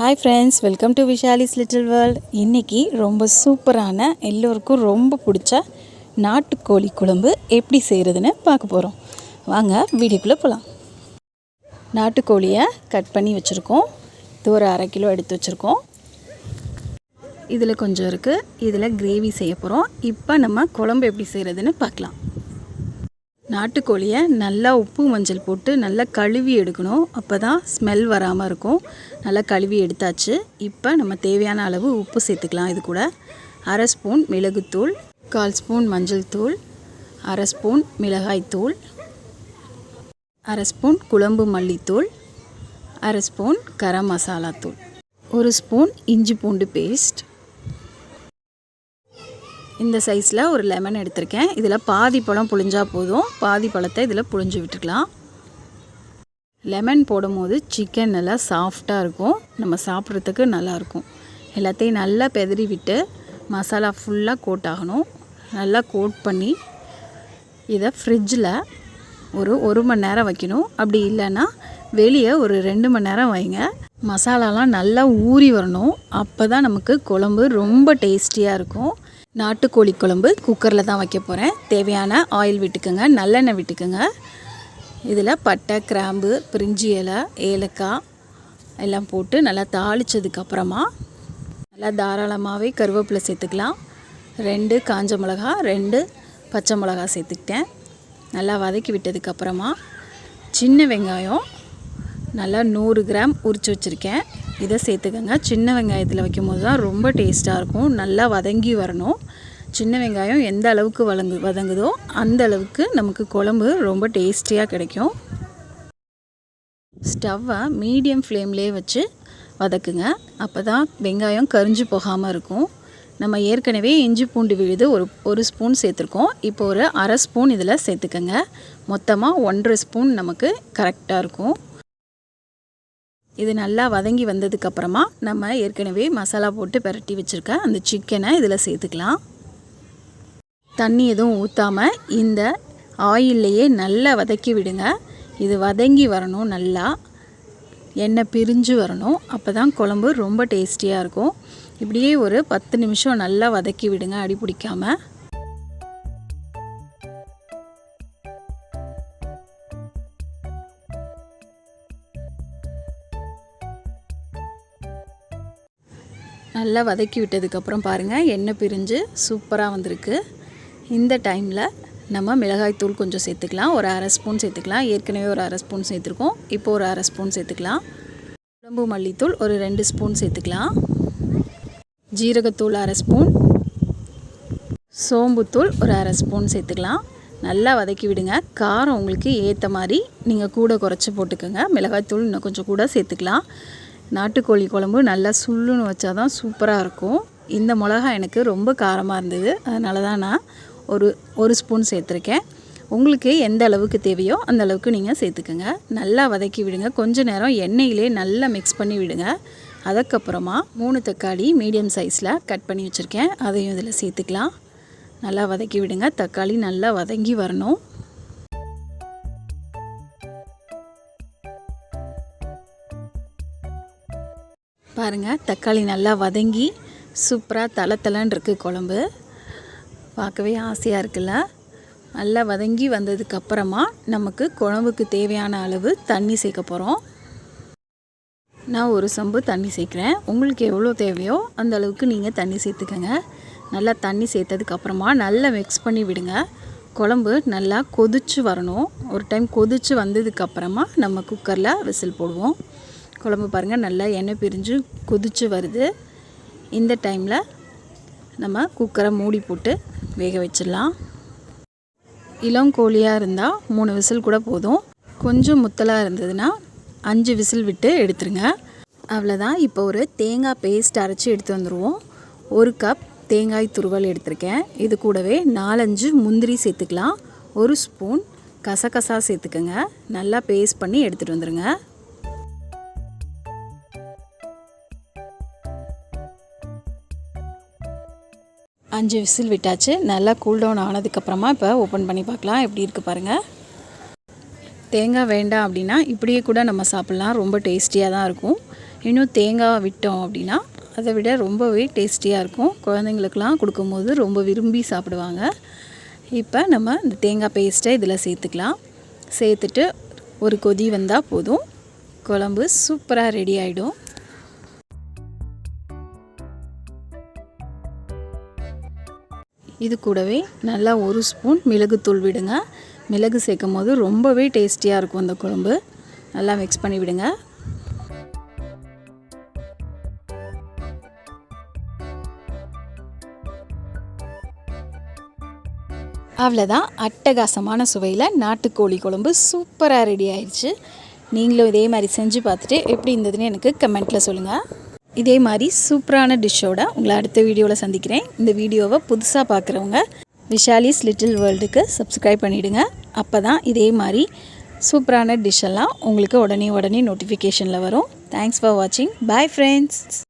Hi friends welcome to Vishali's little world இன்றைக்கி ரொம்ப சூப்பரான எல்லோருக்கும் ரொம்ப பிடிச்ச நாட்டுக்கோழி குழம்பு எப்படி செய்கிறதுன்னு பார்க்க போகிறோம் வாங்க வீடியோக்குள்ளே போகலாம் நாட்டுக்கோழியை கட் பண்ணி வச்சுருக்கோம். இது ஒரு அரை கிலோ எடுத்து வச்சுருக்கோம். இதில் கொஞ்சம் இருக்குது இதில் கிரேவி செய்ய போகிறோம் இப்போ நம்ம குழம்பு எப்படி செய்கிறதுன்னு பார்க்கலாம். நாட்டுக்கோழியை நல்லா உப்பு மஞ்சள் போட்டு நல்லா கழுவி எடுக்கணும். அப்போ தான் ஸ்மெல் வராமல் இருக்கும். நல்லா கழுவி எடுத்தாச்சு. இப்போ நம்ம தேவையான அளவு உப்பு சேர்த்துக்கலாம். இது கூட அரை ஸ்பூன் மிளகுத்தூள் கால் ஸ்பூன் மஞ்சள் தூள் அரை ஸ்பூன் மிளகாய்த்தூள் அரை ஸ்பூன் குழம்பு மல்லித்தூள் அரை ஸ்பூன் கரம் மசாலா தூள் ஒரு ஸ்பூன் இஞ்சி பூண்டு பேஸ்ட் இந்த சைஸில் ஒரு லெமன் எடுத்திருக்கேன். இதில் பாதி பழம் புழிஞ்சால் போதும். பாதி பழத்தை இதில் புழிஞ்சு விட்டுக்கலாம். லெமன் போடும்போது சிக்கன் நல்லா சாஃப்டாக இருக்கும். நம்ம சாப்பிட்றதுக்கு நல்லாயிருக்கும் எல்லாத்தையும் நல்லா பெதறி விட்டு மசாலா ஃபுல்லாக கோட் ஆகணும். நல்லா கோட் பண்ணி இதை ஃப்ரிட்ஜில் ஒரு ஒரு மணி நேரம் வைக்கணும். அப்படி இல்லைன்னா வெளியே ஒரு ரெண்டு மணி நேரம் வைங்க. மசாலாலாம் நல்லா ஊறி வரணும். அப்போ தான் நமக்கு குழம்பு ரொம்ப டேஸ்டியாக இருக்கும். நாட்டுக்கோழி குழம்பு குக்கரில் தான் வைக்க போகிறேன் தேவையான ஆயில் விட்டுக்கோங்க நல்லெண்ணெய் விட்டுக்கோங்க. இதில் பட்டை கிராம்பு பிரிஞ்சி இலை ஏலக்காய் எல்லாம் போட்டு நல்லா தாளித்ததுக்கப்புறமா நல்லா தாராளமாகவே கருவேப்பிலை சேர்த்துக்கலாம். ரெண்டு காஞ்ச மிளகா ரெண்டு பச்சை மிளகா சேர்த்துக்கிட்டேன். நல்லா வதக்கி விட்டதுக்கப்புறமா சின்ன வெங்காயம் நல்லா நூறு கிராம் உரித்து வச்சுருக்கேன். இதை சேர்த்துக்கோங்க. சின்ன வெங்காயத்தில் வைக்கும் போது தான் ரொம்ப டேஸ்ட்டாக இருக்கும். நல்லா வதங்கி வரணும். சின்ன வெங்காயம் எந்த அளவுக்கு வதங்கு வதங்குதோ அந்த அளவுக்கு நமக்கு குழம்பு ரொம்ப டேஸ்டியாக கிடைக்கும். ஸ்டவ்வை மீடியம் ஃப்ளேம்லேயே வச்சு வதக்குங்க. அப்போ தான் வெங்காயம் கரிஞ்சு போகாமல் இருக்கும். நம்ம ஏற்கனவே இஞ்சி பூண்டு விழுது ஒரு ஒரு ஸ்பூன் சேர்த்துருக்கோம். இப்போ ஒரு அரை ஸ்பூன் இதில் சேர்த்துக்கோங்க. மொத்தமாக ஒன்றரை ஸ்பூன் நமக்கு கரெக்டாக இருக்கும். இது நல்லா வதங்கி வந்ததுக்கப்புறமா நம்ம ஏற்கனவே மசாலா போட்டு பெரட்டி வச்சுருக்க அந்த சிக்கனை இதில் சேர்த்துக்கலாம். தண்ணி எதுவும் ஊற்றாமல் இந்த ஆயில்லையே நல்லா வதக்கி விடுங்க. இது வதங்கி வரணும் நல்லா. எண்ணெய் பிரிஞ்சு வரணும். அப்போ தான் குழம்பு ரொம்ப டேஸ்டியாக இருக்கும். இப்படியே ஒரு பத்து நிமிஷம் நல்லா வதக்கி விடுங்க அடி பிடிக்காமல் நல்லா வதக்கி விட்டதுக்கப்புறம் பாருங்கள் எண்ணெய் பிரிஞ்சு சூப்பராக வந்திருக்கு. இந்த டைமில் நம்ம மிளகாய்த்தூள் கொஞ்சம் சேர்த்துக்கலாம். ஒரு அரை ஸ்பூன் சேர்த்துக்கலாம். ஏற்கனவே ஒரு அரை ஸ்பூன் சேர்த்துருக்கோம். இப்போ ஒரு அரை ஸ்பூன் சேர்த்துக்கலாம். குழம்பு மல்லித்தூள் ஒரு ரெண்டு ஸ்பூன் சேர்த்துக்கலாம். ஜீரகத்தூள் அரை ஸ்பூன் சோம்புத்தூள் ஒரு அரை ஸ்பூன் சேர்த்துக்கலாம். நல்லா வதக்கி விடுங்க. காரம் உங்களுக்கு ஏற்ற மாதிரி நீங்கள் கூட குறைச்சி போட்டுக்கோங்க. மிளகாய்த்தூள் இன்னும் கொஞ்சம் கூட சேர்த்துக்கலாம். நாட்டுக்கோழி குழம்பு நல்லா சுள்ளுன்னு வச்சா தான் சூப்பராக இருக்கும். இந்த மிளகா எனக்கு ரொம்ப காரமாக இருந்தது. அதனால தான் நான் ஒரு ஒரு ஸ்பூன் சேர்த்துருக்கேன். உங்களுக்கு எந்த அளவுக்கு தேவையோ அந்த அளவுக்கு நீங்கள் சேர்த்துக்கோங்க. நல்லா வதக்கி விடுங்க. கொஞ்ச நேரம் எண்ணெயிலே நல்லா மிக்ஸ் பண்ணி விடுங்க. அதுக்கப்புறமா மூணு தக்காளி மீடியம் சைஸில் கட் பண்ணி வச்சுருக்கேன். அதையும் இதில் சேர்த்துக்கலாம். நல்லா வதக்கி விடுங்க. தக்காளி நல்லா வதங்கி வரணும். பாருங்கள் தக்காளி நல்லா வதங்கி சூப்பராக தலை தலைன்னு இருக்குது குழம்பு. பார்க்கவே ஆசையாக இருக்குல்ல? நல்லா வதங்கி வந்ததுக்கப்புறமா நமக்கு குழம்புக்கு தேவையான அளவு தண்ணி சேர்க்க போகிறோம் நான் ஒரு சம்பு தண்ணி சேர்க்குறேன். உங்களுக்கு எவ்வளோ தேவையோ அந்த அளவுக்கு நீங்கள் தண்ணி சேர்த்துக்கோங்க. நல்லா தண்ணி சேர்த்ததுக்கப்புறமா நல்லா மிக்ஸ் பண்ணி விடுங்க. குழம்பு நல்லா கொதிச்சு வரணும். ஒரு டைம் கொதிச்சு வந்ததுக்கப்புறமா நம்ம குக்கரில் விசில் போடுவோம். குழம்பு பாருங்கள் நல்லா எண்ணெய் பிரிஞ்சு கொதிச்சு வருது. இந்த டைமில் நம்ம குக்கரை மூடி போட்டு வேக வச்சிடலாம். இளம் கோழியாக இருந்தால் மூணு விசில் கூட போதும். கொஞ்சம் முத்தலாக இருந்ததுன்னா அஞ்சு விசில் விட்டு எடுத்துருங்க. அவ்வளோதான் இப்போ ஒரு தேங்காய் பேஸ்ட் அரைச்சி எடுத்து வந்துடுவோம் ஒரு கப் தேங்காய் துருவல் எடுத்திருக்கேன். இது கூடவே நாலஞ்சு முந்திரி சேர்த்துக்கலாம். ஒரு ஸ்பூன் கசகசா சேர்த்துக்கோங்க. நல்லா பேஸ்ட் பண்ணி எடுத்துகிட்டு வந்துடுங்க அஞ்சு விசில் விட்டாச்சு. நல்லா கூல்டவுன் ஆனதுக்கப்புறமா இப்போ ஓப்பன் பண்ணி பார்க்கலாம். எப்படி இருக்குது பாருங்கள் தேங்காய் வேண்டாம் அப்படின்னா இப்படியே கூட நம்ம சாப்பிட்லாம். ரொம்ப டேஸ்டியாக தான் இருக்கும். இன்னும் தேங்காய் விட்டோம் அப்படின்னா அதை விட ரொம்பவே டேஸ்டியாக இருக்கும். குழந்தைங்களுக்கெலாம் கொடுக்கும்போது ரொம்ப விரும்பி சாப்பிடுவாங்க. இப்போ நம்ம இந்த தேங்காய் பேஸ்ட்டை இதில் சேர்த்துக்கலாம். சேர்த்துட்டு ஒரு கொதி வந்தால் போதும். குழம்பு சூப்பராக ரெடி ஆகிடும் இது கூடவே நல்லா ஒரு ஸ்பூன் மிளகுத்தூள் விடுங்க. மிளகு சேர்க்கும் போது ரொம்பவே டேஸ்டியாக இருக்கும் அந்த குழம்பு. நல்லா மிக்ஸ் பண்ணி விடுங்க. அவ்வளோதான் அட்டகாசமான சுவையில் நாட்டுக்கோழி குழம்பு சூப்பராக ரெடி ஆயிடுச்சு. நீங்களும் இதே மாதிரி செஞ்சு பார்த்துட்டு எப்படி இருந்ததுன்னு எனக்கு கமெண்ட்டில் சொல்லுங்கள் இதே மாதிரி சூப்பரான டிஷ்ஷோட உங்களை அடுத்த வீடியோவில் சந்திக்கிறேன். இந்த வீடியோவை புதுசாக பார்க்குறவங்க விஷாலிஸ் லிட்டில் வேர்ல்டுக்கு சப்ஸ்கிரைப் பண்ணிவிடுங்க அப்போ தான் இதே மாதிரி சூப்பரான டிஷ்ஷெல்லாம் உங்களுக்கு உடனே உடனே நோட்டிஃபிகேஷனில் வரும். தேங்க்ஸ் ஃபார் வாட்சிங் பாய் ஃப்ரெண்ட்ஸ்